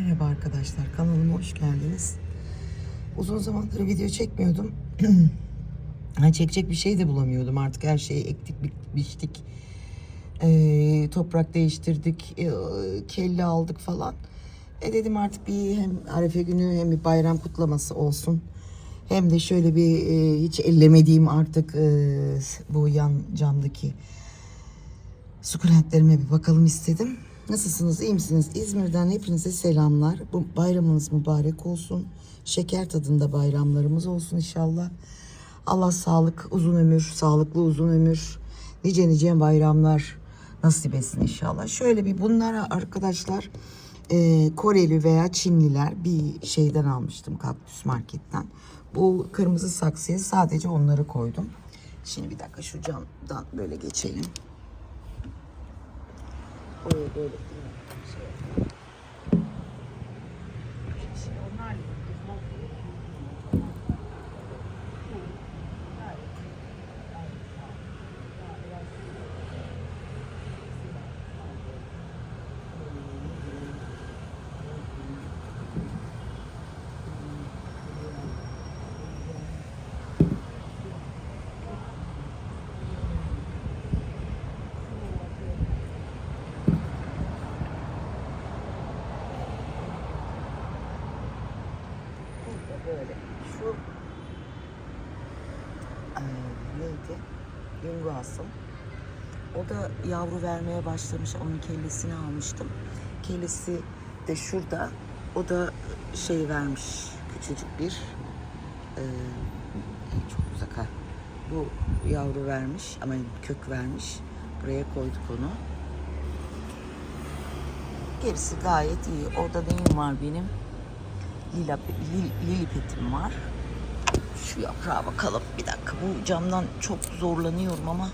Merhaba arkadaşlar, kanalıma hoş geldiniz. Uzun zamandır video çekmiyordum. Ha, çekecek bir şey de bulamıyordum artık. Her şeyi ektik, bi- biçtik. Ee, toprak değiştirdik, ee, kelle aldık falan. E dedim artık bir hem Arefe günü hem bir bayram kutlaması olsun. Hem de şöyle bir e, hiç ellemediğim artık e, bu yan camdaki sukulentlerime bir bakalım istedim. Nasılsınız, iyi misiniz? İzmir'den hepinize selamlar. Bu bayramınız mübarek olsun. Şeker tadında bayramlarımız olsun inşallah. Allah sağlık, uzun ömür, sağlıklı uzun ömür, nice nice bayramlar nasip etsin inşallah. Şöyle bir bunlara arkadaşlar e, Koreli veya Çinliler bir şeyden almıştım kaktüs marketten. Bu kırmızı saksıya sadece onları koydum. Şimdi bir dakika şu camdan böyle geçelim. Oraya böyle şey yapalım. Şimdi onlar Burada böyle. Şu eee, neydi? Lungu asım. O da yavru vermeye başlamış. Onun kellesini almıştım. Kellesi de şurada. O da şey vermiş. Küçücük bir eee, çok uzak ha. Bu yavru vermiş ama kök vermiş. Buraya koyduk onu. Gerisi gayet iyi. Orada neyim var benim? Lila, lil, lili petim var. Şu yaprağa bakalım. Bir dakika bu camdan çok zorlanıyorum ama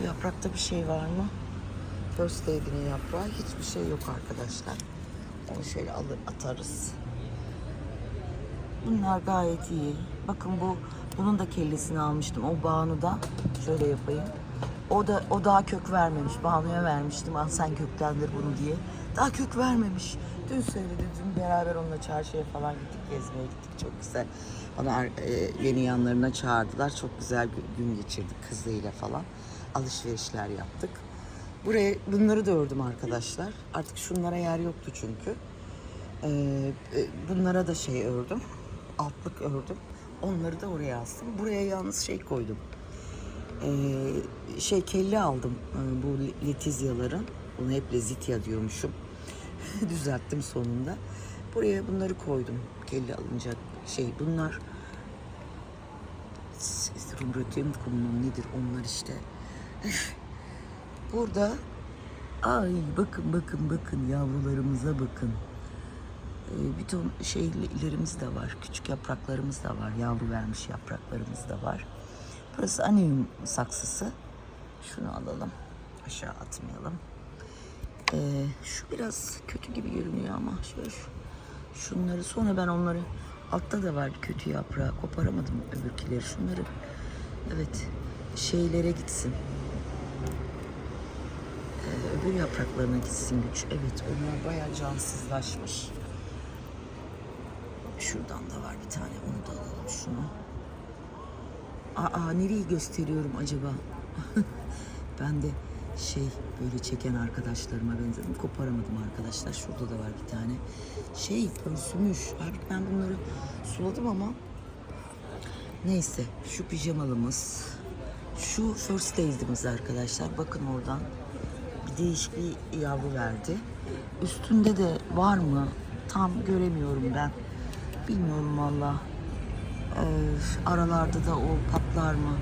bu yaprakta bir şey var mı? First Lady'nin yaprağı hiçbir şey yok arkadaşlar. Onu şöyle alır atarız. Bunlar gayet iyi. Bakın bu bunun da kellesini almıştım. O Banu da şöyle yapayım. O da o daha kök vermemiş. Banu'ya vermiştim. Al sen köklendir bunu diye. Daha kök vermemiş. Dün söyledi. Dün beraber onunla çarşıya falan gittik. Gezmeye gittik. Çok güzel. Bana e, yeni yanlarına çağırdılar. Çok güzel gü- gün geçirdik kızıyla falan. Alışverişler yaptık. Buraya bunları da ördüm arkadaşlar. Artık şunlara yer yoktu çünkü. Ee, e, bunlara da şey ördüm. Altlık ördüm. Onları da oraya astım. Buraya yalnız şey koydum. Ee, şey kelle aldım ee, bu letizyaların. Bunu hep lezitya diyormuşum. Düzelttim sonunda. Buraya bunları koydum. Kelle alınacak şey bunlar. Rumrötüm kumunun nedir onlar işte. Burada ay bakın bakın bakın yavrularımıza bakın. Ee, bir ton şeylerimiz de var. Küçük yapraklarımız da var. Yavru vermiş yapraklarımız da var. Burası anium saksısı. Şunu alalım. Aşağı atmayalım. Ee, şu biraz kötü gibi görünüyor ama şöyle şu, şunları sonra ben onları altta da var kötü yaprağı koparamadım öbürkileri şunları evet şeylere gitsin öbür yapraklarına gitsin güç evet onlar bayağı cansızlaşmış şuradan da var bir tane onu da alalım şunu Aa nereyi gösteriyorum acaba? ben de şey böyle çeken arkadaşlarıma benzedim. Koparamadım arkadaşlar. Şurada da var bir tane. Şey pörsümüş. Halbuki ben bunları suladım ama neyse şu pijamalımız şu first aid'imiz arkadaşlar. Bakın oradan değişik bir yavru verdi. Üstünde de var mı? Tam göremiyorum ben. Bilmiyorum valla. Ee, aralarda da o patlar mı?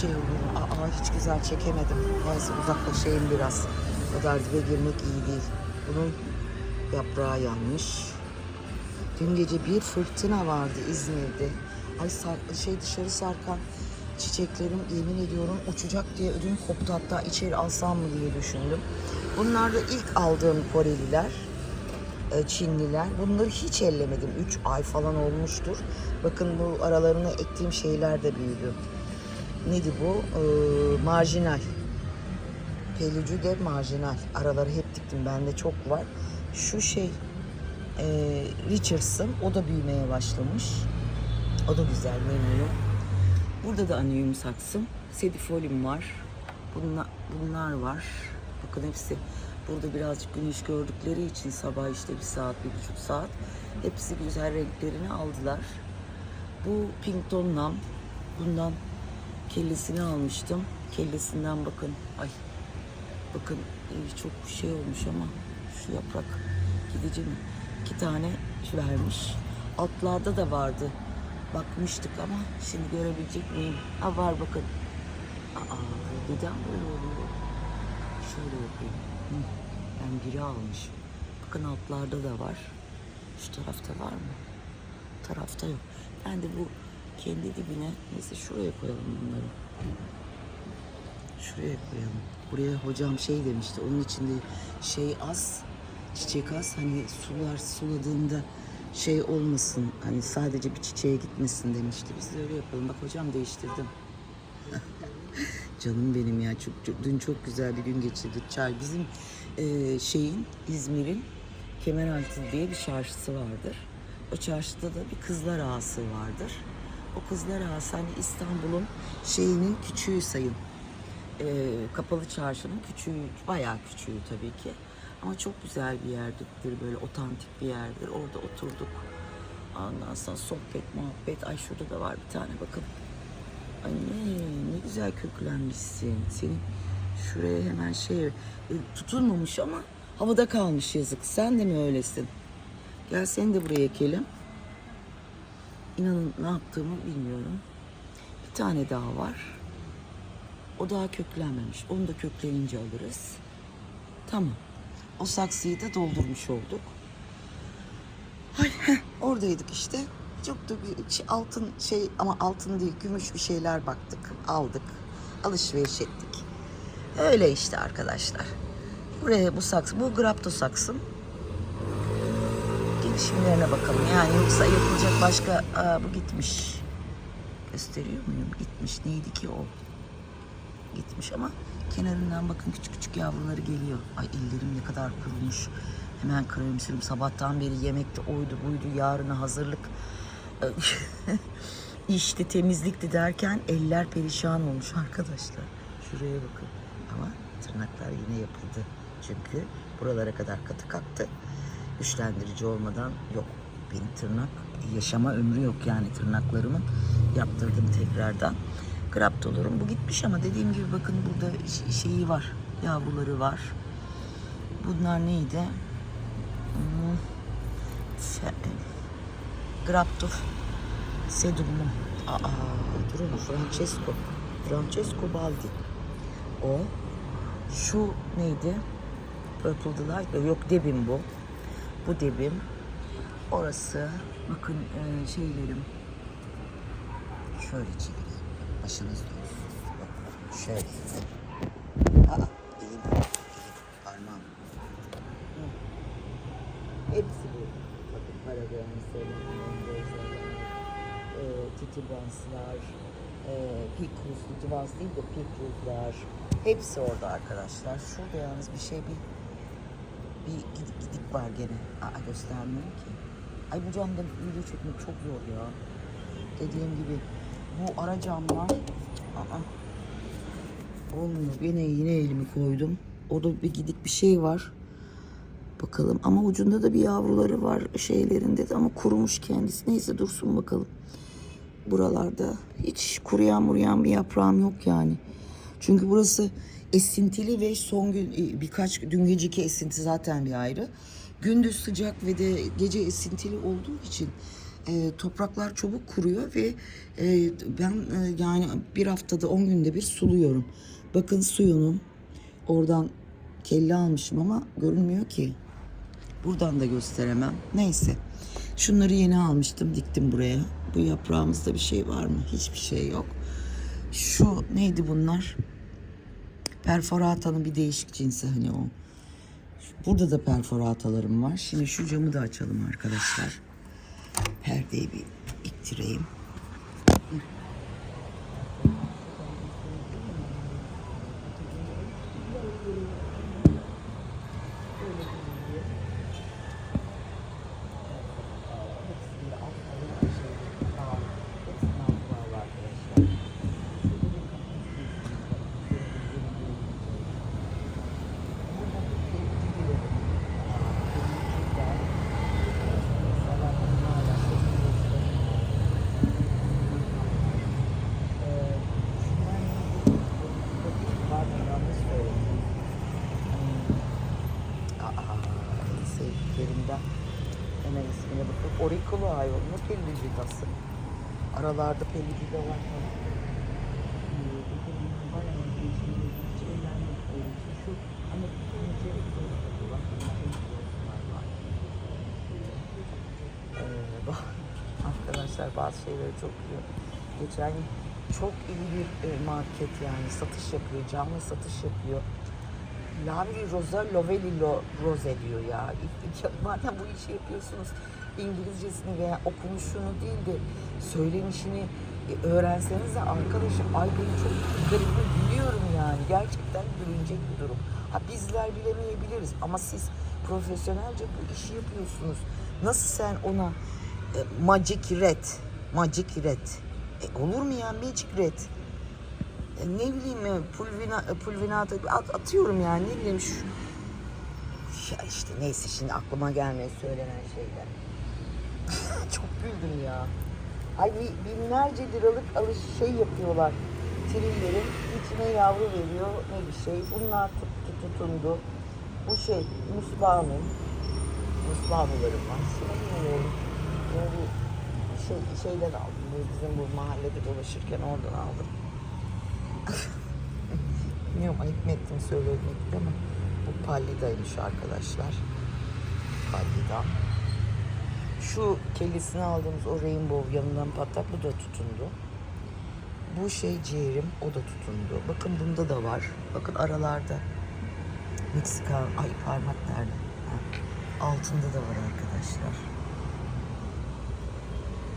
Şey olur. Aa hiç güzel çekemedim. Neyse uzaklaşayım biraz. O kadar dibe girmek iyi değil. Bunun yaprağı yanmış. Dün gece bir fırtına vardı İzmir'de. Ay sar- şey dışarı sarkan çiçeklerim yemin ediyorum uçacak diye ödüm koptu. Hatta içeri alsam mı diye düşündüm. Bunlar da ilk aldığım Koreliler. e, Çinliler. Bunları hiç ellemedim. 3 ay falan olmuştur. Bakın bu aralarına ektiğim şeyler de büyüdü. Neydi bu? Ee, marjinal. Pelücü de marjinal. Araları hep diktim. Bende çok var. Şu şey Ee, Richardson. O da büyümeye başlamış. O da güzel memnunum. Burada da anium saksım. Sedifolium var. Bunlar, bunlar var. Bakın hepsi burada birazcık güneş gördükleri için sabah işte bir saat, bir buçuk saat. Hepsi güzel renklerini aldılar. Bu Pinkton Nam. Bundan kellesini almıştım. Kellesinden bakın. Ay bakın e, çok şey olmuş ama şu yaprak gidici mi? İki tane vermiş. Altlarda da vardı. Bakmıştık ama şimdi görebilecek miyim? Ha var bakın. Aa neden böyle oluyor? Şöyle yapayım. Hı, Ben biri almış. Bakın altlarda da var. Şu tarafta var mı? tarafta yok. Ben de bu kendi dibine neyse şuraya koyalım bunları. Şuraya koyalım. Buraya hocam şey demişti. Onun içinde şey az, çiçek az. Hani sular suladığında şey olmasın. Hani sadece bir çiçeğe gitmesin demişti. Biz de öyle yapalım. Bak hocam değiştirdim. Canım benim ya çok, çok- dün çok güzel bir gün geçirdik. Çay bizim e, şeyin İzmir'in Kemeraltı diye bir çarşısı vardır. O çarşıda da bir kızlar ağası vardır. O kızlar ağası hani İstanbul'un şeyinin küçüğü sayın. E, kapalı çarşının küçüğü, bayağı küçüğü tabii ki. Ama çok güzel bir yerdir, böyle otantik bir yerdir. Orada oturduk. Ondan sonra sohbet, muhabbet. Ay şurada da var bir tane bakın. Anne ne güzel köklenmişsin. Senin şuraya hemen şey e, tutulmamış ama havada kalmış yazık. Sen de mi öylesin? Gel seni de buraya ekelim. İnanın ne yaptığımı bilmiyorum. Bir tane daha var. O daha köklenmemiş. Onu da köklenince alırız. Tamam. O saksıyı da doldurmuş olduk. Ay, oradaydık işte. Çok da bir içi altın şey ama altın değil gümüş bir şeyler baktık. Aldık. Alışveriş ettik. Öyle işte arkadaşlar. Buraya bu saksı, bu grapto saksım. Gelişimlerine bakalım. Yani yoksa yapılacak başka, aa, bu gitmiş. Gösteriyor muyum? Gitmiş. Neydi ki o? Gitmiş ama kenarından bakın küçük küçük yavruları geliyor. Ay ellerim ne kadar kurumuş. Hemen kremsirim. Sabahtan beri yemekte oydu buydu yarına hazırlık. işte temizlikti derken eller perişan olmuş arkadaşlar. Şuraya bakın. Ama tırnaklar yine yapıldı. Çünkü buralara kadar katı kalktı. Güçlendirici olmadan yok. Benim tırnak yaşama ömrü yok yani tırnaklarımın. Yaptırdım tekrardan. Graptolurum. Bu gitmiş ama dediğim gibi bakın burada şeyi var. Yavruları var. Bunlar neydi? Hmm. Fe- Grapto Sedumum. Aa, durun Francesco. Francesco Baldi. O. Şu neydi? Purple Delight. Yok debim bu. Bu debim. Orası. Bakın e, şeylerim. Şöyle çevireyim. Başınız. Bak, Şöyle. Aa, elim, elim, parmağım. Hepsi bu. Bakın Paragon'un e, titulvanslar, e, pikruz, titulvans değil de pikruzlar. Hepsi orada arkadaşlar. Şurada yalnız bir şey bir bir gidik gidik var gene. Aa göstermiyorum ki. Ay bu camda video çekmek çok zor ya. Dediğim gibi bu ara camlar aa, olmuyor. Yine yine elimi koydum. Orada bir gidik bir şey var. Bakalım ama ucunda da bir yavruları var şeylerinde de ama kurumuş kendisi. Neyse dursun bakalım. Buralarda hiç kuruyan muruyan bir yaprağım yok yani. Çünkü burası esintili ve son gün e, birkaç dün geceki esinti zaten bir ayrı. Gündüz sıcak ve de gece esintili olduğu için e, topraklar çabuk kuruyor ve e, ben e, yani bir haftada 10 günde bir suluyorum. Bakın suyunum oradan kelle almışım ama görünmüyor ki. Buradan da gösteremem. Neyse. Şunları yeni almıştım, diktim buraya. Bu yaprağımızda bir şey var mı? Hiçbir şey yok. Şu neydi bunlar? Perforatanın bir değişik cinsi hani o. Burada da perforatalarım var. Şimdi şu camı da açalım arkadaşlar. Perdeyi bir iktireyim. Hemen ismine bakın. Oricolo ayol. Ne pelli vidası. Aralarda pelli vida var falan. Ee, bakın bayağı değişik şeyler yapıyorum. Şu hani pencerelik dolapları var. Var, var. Ee, arkadaşlar bazı şeyleri çok iyi. Geçen çok iyi bir e, market yani satış yapıyor, canlı satış yapıyor. Lavri Rosa Loveli Lo, Rose diyor ya. Madem bu işi yapıyorsunuz İngilizcesini veya okunuşunu değil de söylenişini e, öğrenseniz de arkadaşım ay benim çok garibim biliyorum yani. Gerçekten gülünecek bir durum. Ha bizler bilemeyebiliriz ama siz profesyonelce bu işi yapıyorsunuz. Nasıl sen ona e, Magic Red, Magic Red. E, olur mu ya Magic Red? E, ne bileyim pulvina, e, pulvinata at, atıyorum yani ne bileyim şu ya işte neyse şimdi aklıma gelmeye söylenen şeyler. Çok güldüm ya. Ay binlerce liralık alış şey yapıyorlar. Trillerin içine yavru veriyor ne bir şey. Bunlar tuttu tutundu. Bu şey muslanın. Muslanılarım var. Bilmiyorum. Bir şey, şeyden aldım. Bizim bu mahallede dolaşırken oradan aldım. Bilmiyorum ayıp mı ettim söylemek ama bu pallidaymış arkadaşlar. Pallida. Şu kellesini aldığımız o rainbow yanından patlak bu da tutundu. Bu şey ciğerim o da tutundu. Bakın bunda da var. Bakın aralarda. Meksika, ay parmak nerede? Altında da var arkadaşlar.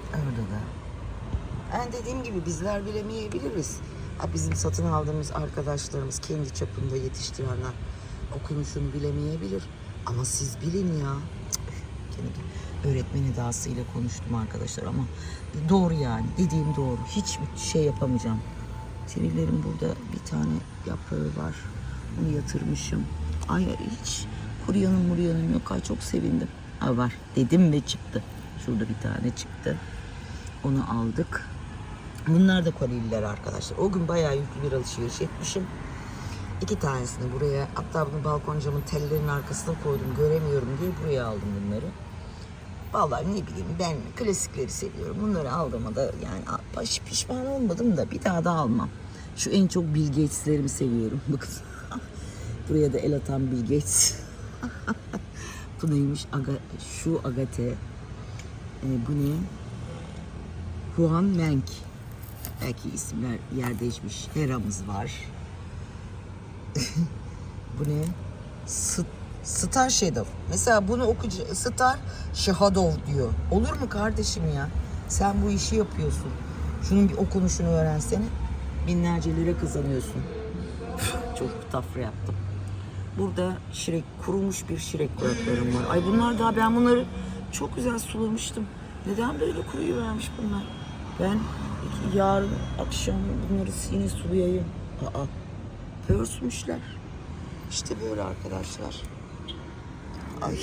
Orada da. Yani dediğim gibi bizler bilemeyebiliriz. Bizim satın aldığımız arkadaşlarımız kendi çapında yetiştirenler okunuşunu bilemeyebilir. Ama siz bilin ya. Kendi öğretmen edasıyla konuştum arkadaşlar ama doğru yani dediğim doğru. Hiç şey yapamayacağım. Trillerin burada bir tane yaprağı var. Onu yatırmışım. Ay hiç kuryanım muryanım yok. Ay çok sevindim. Ha var dedim ve çıktı. Şurada bir tane çıktı. Onu aldık. Bunlar da kolililer arkadaşlar. O gün bayağı yüklü bir alışveriş etmişim. İki tanesini buraya hatta bunu balkon camın tellerin arkasına koydum göremiyorum diye buraya aldım bunları. Vallahi ne bileyim ben klasikleri seviyorum. Bunları aldığıma da yani baş pişman olmadım da bir daha da almam. Şu en çok Bill seviyorum. Bakın. Buraya da el atan Bill bu neymiş? Aga, şu Agate. Ee, bu ne? Juan Menk. Belki isimler yer değişmiş. Hera'mız var. bu ne? S- Star Shadow. Mesela bunu okuyucu Star Shadow diyor. Olur mu kardeşim ya? Sen bu işi yapıyorsun. Şunun bir okunuşunu öğrensene. Binlerce lira kazanıyorsun. Çok tafra yaptım. Burada şirek, kurumuş bir şirek kulaklarım var. Ay bunlar daha ben bunları çok güzel sulamıştım. Neden böyle kuruyu vermiş bunlar? Ben yarın akşam bunları yine sulayayım. Aa, pörsmüşler. İşte böyle arkadaşlar. Ay.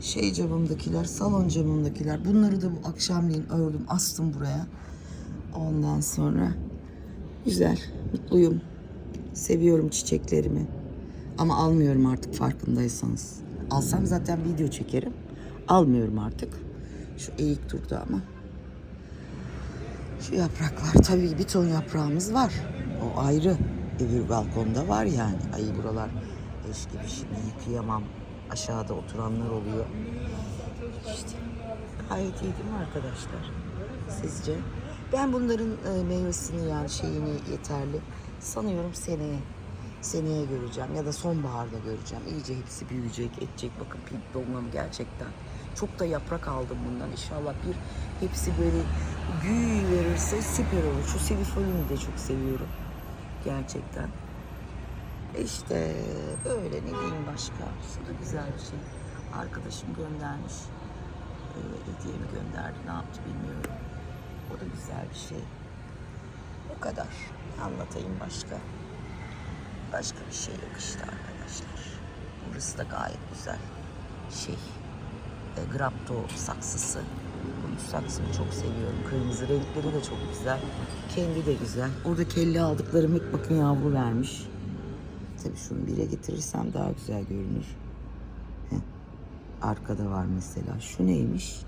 Şey camımdakiler, salon camımdakiler. Bunları da bu akşamleyin ördüm, astım buraya. Ondan sonra güzel, mutluyum. Seviyorum çiçeklerimi. Ama almıyorum artık farkındaysanız. Alsam zaten video çekerim. Almıyorum artık. Şu eğik durdu ama. Şu yapraklar tabii bir ton yaprağımız var. O ayrı. Öbür balkonda var yani. Ay buralar eş gibi şimdi yıkayamam. Aşağıda oturanlar oluyor. İşte gayet iyi değil mi arkadaşlar? Sizce? Ben bunların e, meyvesini yani şeyini yeterli sanıyorum seneye. Seneye göreceğim ya da sonbaharda göreceğim. İyice hepsi büyüyecek, edecek. Bakın pink gerçekten. Çok da yaprak aldım bundan. İnşallah bir hepsi böyle büyü verirse süper olur. Şu sivifolini de çok seviyorum. Gerçekten. İşte böyle ne diyeyim başka. Şu da güzel bir şey. Arkadaşım göndermiş. Ee, hediye mi gönderdi ne yaptı bilmiyorum. O da güzel bir şey. Bu kadar. Anlatayım başka. Başka bir şey yok işte arkadaşlar. Burası da gayet güzel. Şey, e, Grapto saksısı. Bu saksımı çok seviyorum. Kırmızı renkleri de çok güzel. Kendi de güzel. Orada kelle aldıklarım hep bakın yavru vermiş. Tabii şunu bire getirirsem daha güzel görünür. Heh. arkada var mesela. Şu neymiş?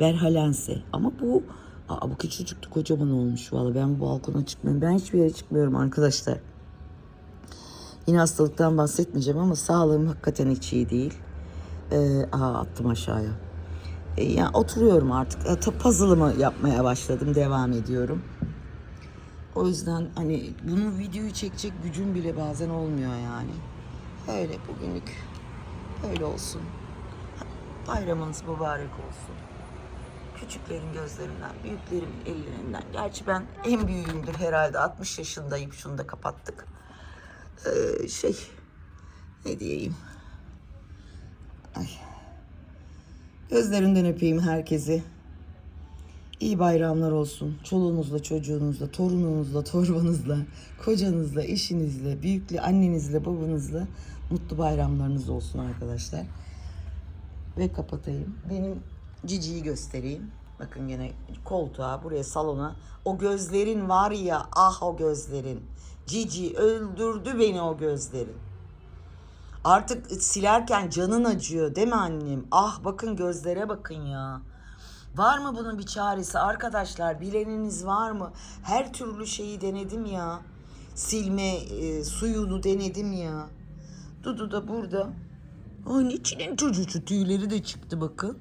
Berhalense. Ama bu aa, bu küçücüktü kocaman olmuş valla. Ben bu balkona çıkmıyorum. Ben hiçbir yere çıkmıyorum arkadaşlar. Yine hastalıktan bahsetmeyeceğim ama sağlığım hakikaten hiç iyi değil. Ee, aa, attım aşağıya. Ee, yani oturuyorum artık. E, Puzzle'ımı yapmaya başladım. Devam ediyorum. O yüzden hani bunu videoyu çekecek gücüm bile bazen olmuyor yani. Öyle bugünlük öyle olsun. Bayramınız mübarek olsun. Küçüklerin gözlerinden, büyüklerin ellerinden. Gerçi ben en büyüğümdür herhalde. 60 yaşındayım. Şunu da kapattık. Ee, şey ne diyeyim. Ay. Gözlerinden öpeyim herkesi. İyi bayramlar olsun. Çoluğunuzla, çocuğunuzla, torununuzla, torbanızla, kocanızla, eşinizle, büyükle, annenizle, babanızla mutlu bayramlarınız olsun arkadaşlar. Ve kapatayım. Benim ciciyi göstereyim. Bakın gene koltuğa, buraya salona. O gözlerin var ya, ah o gözlerin. Cici öldürdü beni o gözlerin. Artık silerken canın acıyor değil mi annem? Ah bakın gözlere bakın ya. Var mı bunun bir çaresi arkadaşlar? Bileniniz var mı? Her türlü şeyi denedim ya. Silme e, suyunu denedim ya. Dudu da burada. Ay içinin çocuğu tüyleri de çıktı bakın.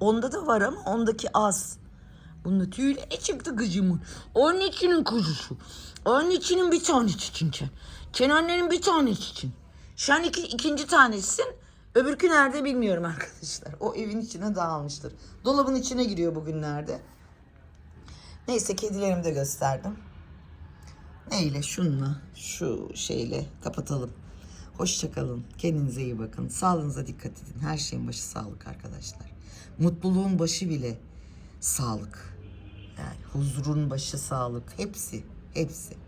Onda da var ama ondaki az. Bunda tüyleri çıktı kızımın. Onun içinin kuzusu. Onun içinin bir tanesi için. Kenannenin bir tanesi için. Sen iki, ikinci tanesisin. Öbürkü nerede bilmiyorum arkadaşlar. O evin içine dağılmıştır. Dolabın içine giriyor bugünlerde. Neyse kedilerimi de gösterdim. Neyle? Şunla, şu şeyle kapatalım. Hoşçakalın. Kendinize iyi bakın. Sağlığınıza dikkat edin. Her şeyin başı sağlık arkadaşlar. Mutluluğun başı bile sağlık. Yani huzurun başı sağlık. Hepsi, hepsi.